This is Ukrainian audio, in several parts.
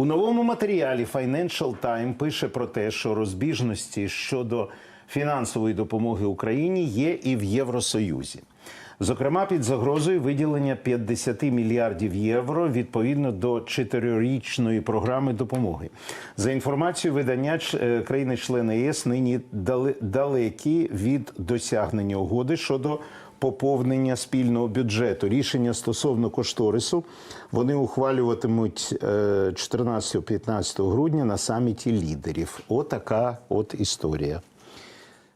У новому матеріалі Financial Times пише про те, що розбіжності щодо фінансової допомоги Україні є і в Євросоюзі. Зокрема, під загрозою виділення 50 мільярдів євро відповідно до чотирирічної програми допомоги. За інформацією видання е, країни-члени ЄС нині далекі від досягнення угоди щодо поповнення спільного бюджету. Рішення стосовно кошторису вони ухвалюватимуть е, 14-15 грудня на саміті лідерів. Отака от історія.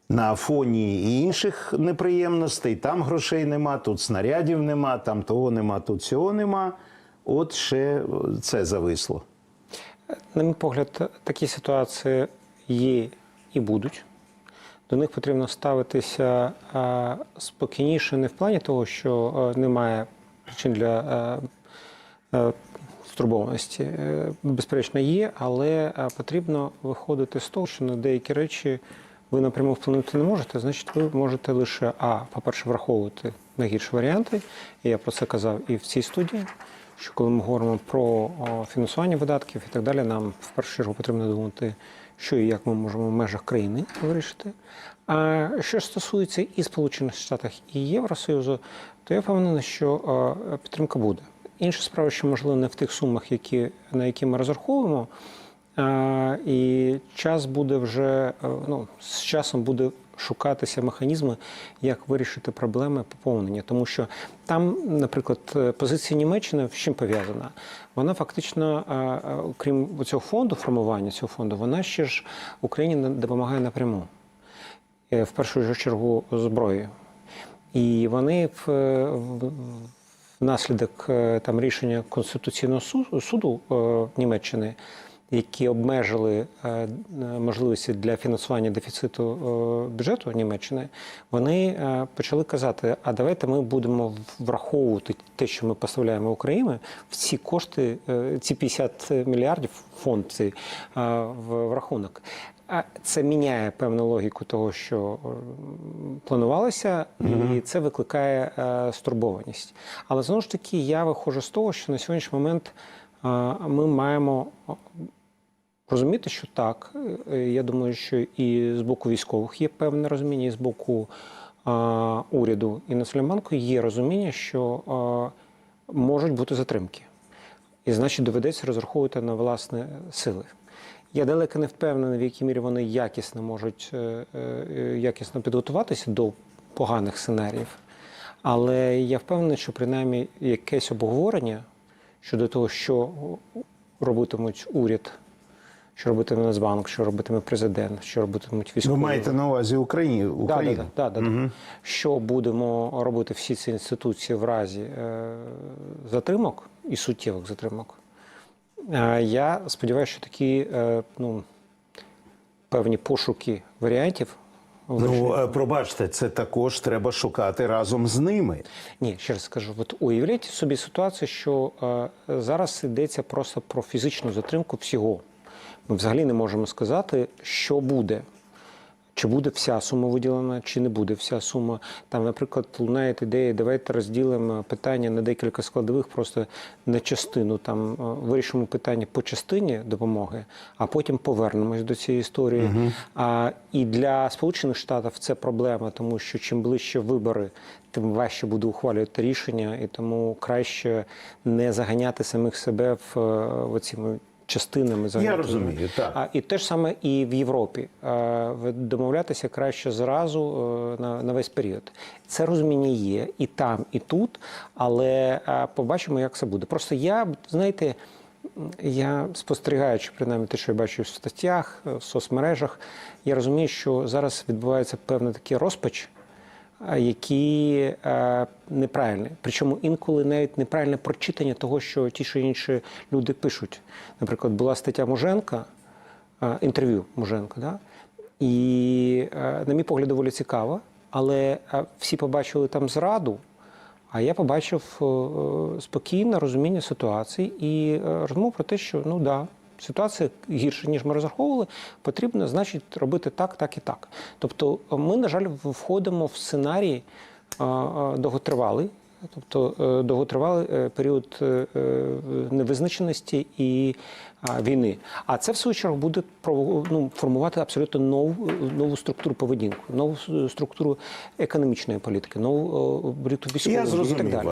На фоні і інших неприємностей там грошей нема, тут снарядів нема, там того нема, тут цього нема. От ще це зависло. На мій погляд, такі ситуації є і будуть. До них потрібно ставитися спокійніше не в плані того, що немає причин для стурбованості. Е, Безперечно, є, але потрібно виходити з того, що на деякі речі ви напряму вплинути не можете, значить, ви можете лише а, по-перше, враховувати найгірші варіанти. Я про це казав і в цій студії. Що коли ми говоримо про фінансування видатків і так далі, нам в першу чергу потрібно думати, що і як ми можемо в межах країни вирішити. А що стосується і Сполучених Штатів, і Євросоюзу, то я впевнений, що підтримка буде. Інша справа, що можливо не в тих сумах, які, на які ми розраховуємо. А, і час буде вже е, ну, з часом буде шукатися механізми, як вирішити проблеми поповнення. Тому що там, наприклад, е, позиція Німеччини з чим пов'язана? Вона фактично, е, е, крім цього фонду, формування цього фонду, вона ще ж Україні допомагає напряму. Е, В першу чергу зброєю. І вони в, е, в- внаслідок е, там рішення Конституційного су- суду е, Німеччини, які обмежили е, можливості для фінансування дефіциту е, бюджету Німеччини, вони е, почали казати: а давайте ми будемо враховувати те, що ми поставляємо Україні, в ці кошти, е, ці 50 мільярдів фонд цей е, в рахунок. А це міняє певну логіку того, що е, планувалося, і це викликає е, стурбованість. Але знову ж таки, я виходжу з того, що на сьогоднішній момент е, ми маємо розуміти, що так. Е, Я думаю, що і з боку військових є певне розуміння, і з боку е, уряду і банку є розуміння, що е, можуть бути затримки. І значить доведеться розраховувати на власні сили. Я далеко не впевнений, в якій мірі вони якісно можуть е, е, якісно підготуватися до поганих сценаріїв. Але я впевнений, що принаймні якесь обговорення щодо того, що робитимуть уряд, що робитиме Нацбанк, що робитиме президент, що робитимуть Ви маєте на увазі Україні, Да, Україну? да, да, да, да. Що будемо робити всі ці інституції в разі е, затримок і суттєвих затримок? Е, я сподіваюся, що такі е, ну, певні пошуки варіантів. Ну, е, пробачте, це також треба шукати разом з ними. Ні, ще раз скажу, от уявляйте собі ситуацію, що е, зараз йдеться просто про фізичну затримку всього. Ми взагалі не можемо сказати, що буде. Чи буде вся сума виділена, чи не буде вся сума. Там, наприклад, лунає ідея, давайте розділимо питання на декілька складових, просто на частину. Там е, вирішимо питання по частині допомоги, а потім повернемось до цієї історії. А, і для Сполучених Штатів це проблема, тому що чим ближче вибори, тим важче буде ухвалювати рішення, і тому краще не заганяти самих себе в, е, в оці частинами. заганяти. розумію, так. А, і те ж саме і в Європі. Е, Домовлятися краще зразу е, на, на весь період. Це розуміння є і там, і тут, але е, побачимо, як це буде. Просто я, знаєте, я спостерігаючи, принаймні те, що я бачу в статтях, в соцмережах, я розумію, що зараз відбувається певний такий розпач. Які е, неправильні, причому інколи навіть неправильне прочитання того, що ті чи інші люди пишуть. Наприклад, була стаття Муженка, інтерв'ю Муженка, да? і, е, на мій погляд, доволі цікаво, але е, всі побачили там зраду, а я побачив спокійне розуміння ситуації і розмову про те, що ну да, ситуація гірша, ніж ми розраховували, потрібно, значить, робити так, так і так. Тобто, е, ми, на жаль, входимо в сценарій е, довготривалий. Тобто е, довготривалий е, період невизначеності і війни. А це в свою чергу буде ну, формувати абсолютно нову, нову структуру поведінки, нову структуру економічної політики, нову політику Я і так далі.